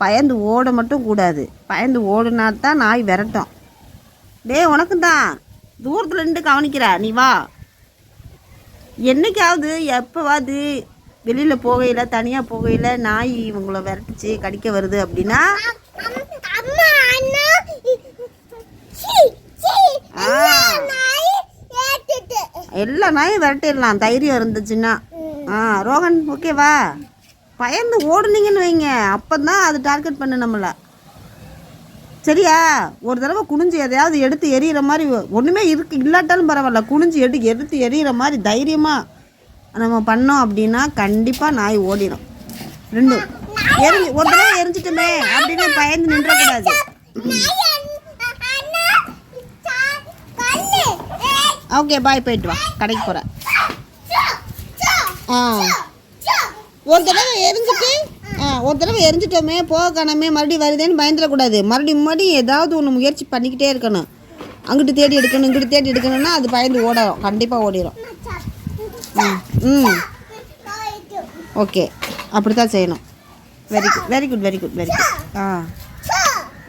பயந்து ஓட மட்டும் கூடாது. பயந்து ஓடுனா தான் நாய் விரட்டும். டேய் உனக்கு தான் தூரத்தில் நின்று கவனிக்கிறா. நீ வா. என்னைக்காவது எப்போவாது வெளியில் போகையில் தனியாக போகையில் நாய் இவங்கள விரட்டுச்சு கடிக்க வருது அப்படின்னா? எல்லா நாயும் விரட்டிடலாம். தைரியம் இருந்துச்சுன்னா. ஆ ரோகன் ஓகேவா பயந்து ஓடுனீங்கன்னு வைங்க. அப்போ தான் அது டார்கெட் பண்ணு நம்மளை. சரியா? ஒரு தடவை குனிஞ்சு எதையாவது எடுத்து எரியிற மாதிரி ஒன்றுமே இருக்கு இல்லாட்டாலும் பரவாயில்ல. குனிஞ்சு எடு எடுத்து எரியிற மாதிரி தைரியமாக நம்ம பண்ணோம் அப்படின்னா கண்டிப்பாக நாய் ஓடிடும் ரெண்டும் எரிஞ்சு ஒரு தடவை எரிஞ்சிட்டுமே அப்படின்னு பயந்து நின்றக்கூடாது. ஓகே பாய் போயிட்டு வா. கடைக்கு போகிறேன் ஆ. ஒரு தடவை எரிஞ்சிட்டு ஆ ஒரு தடவை எரிஞ்சிட்டோமே போக காணாமே மறுபடியும் வருதேன்னு பயந்துடக்கூடாது. மறுபடியும் மறுபடியும் ஏதாவது ஒன்று முயற்சி பண்ணிக்கிட்டே இருக்கணும். அங்கிட்டு தேடி எடுக்கணும் இங்கிட்டு தேடி எடுக்கணும்னா அது பயந்து ஓடும் கண்டிப்பாக ஓடிடும் ம் ம். ஓகே. அப்படி தான் செய்யணும். Very good very good very good very good ஆ.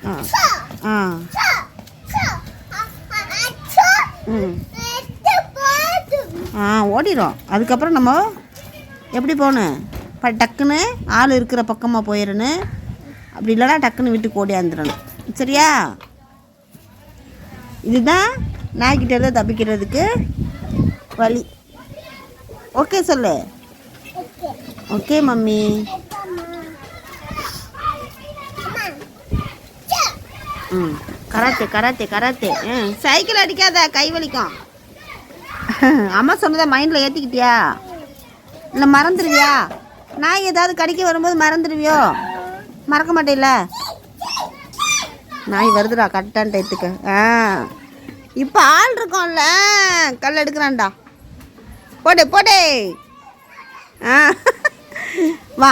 ஆ. ஆ. ம். ஆ ஓடிடும் அதுக்கப்புறம் நம்ம எப்படி போகணும்? இப்போ டக்குன்னு ஆள் இருக்கிற பக்கமாக போயிடணும் அப்படி இல்லைனா டக்குன்னு வீட்டுக்கு ஓடியாந்துடணும் சரியா? இதுதான் நாய்கிட்ட இருந்து தப்பிக்கிறதுக்கு வழி. ஓகே சொல்லு. ஓகே. மம்மி. ம். Karate karate karate. ம் சைக்கிள் அடிக்காத கை வலிக்கும். அம்மா சொன்னதை மைண்டில் ஏற்றிக்கிட்டியா இல்லை மறந்துடுவியா நாய் ஏதாவது கடிக்க வரும்போது மறந்துடுவியோ? மறக்க மாட்டேல நாய் வருதுடா கரெக்டான டயத்துக்கு. ஆ. இப்போ ஆள் இருக்கோம்ல கல் எடுக்கிறான்டா. போடு போடே. ஆ. வா.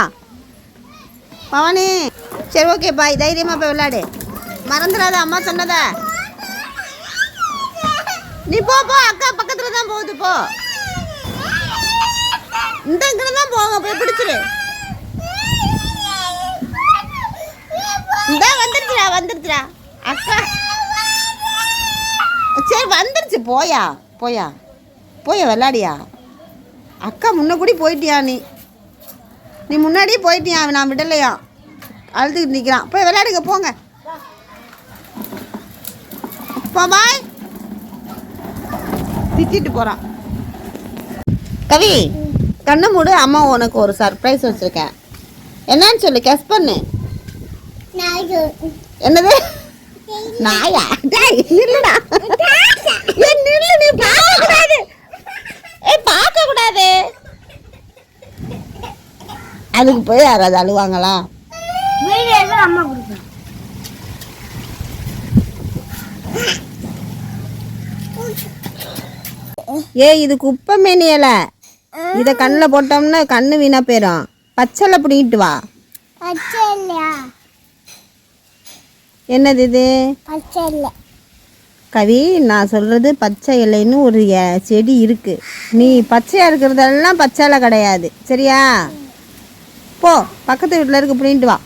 பவானி சரி ஓகே பாய் தைரியமாக போய் விளையாடு. மறந்துடாத அம்மா சொன்னத. நீ போ போ. அக்கா பக்கத்தில் தான் போகுது போ. இந்த இங்கே தான் போங்க போய் பிடிச்சிரு. இந்த வந்துருச்சுடா வந்துருச்சுடா. அக்கா. சரி வந்துருச்சு போயா போயா. போயா விளாடியா அக்கா முன்ன கூடி போயிட்டியா நீ? நீ முன்னாடியே போயிட்டியா? நான் விடலையா? அழுதுகிட்டு நிற்கிறான் போய் விளையாடுங்க போங்க. போ பாய். திட்டிட்டு போகிறான் கவி. கண்ணை மூடு அம்மா உனக்கு ஒரு சர்ப்ரைஸ் வச்சுருக்கேன். என்னன்னு சொல்லு கெஸ் பண்ணு. என்னது? நாயா? டேய் நில்லுடா. ஏய் நில்லு நீ பார்க்க கூடாது ஏய் பார்க்க கூடாது அதுக்கு போய் யாராவது அழுவாங்களா? அம்மா கொடுப்பேன் ஏய் இது குப்பை மேனி இலை இதை கண்ணில் போட்டோம்னா கண்ணு வீணா போயிடும் பச்சைல பிடிக்கிட்டு வா. என்னது இது? கவி நான் சொல்கிறது பச்சை இலைன்னு ஒரு செடி இருக்குது நீ பச்சையாக இருக்கிறதெல்லாம் பச்சை இலை கிடையாது. சரியா? போ பக்கத்து வீட்டில் இருக்கு பிடின்ட்டு வா.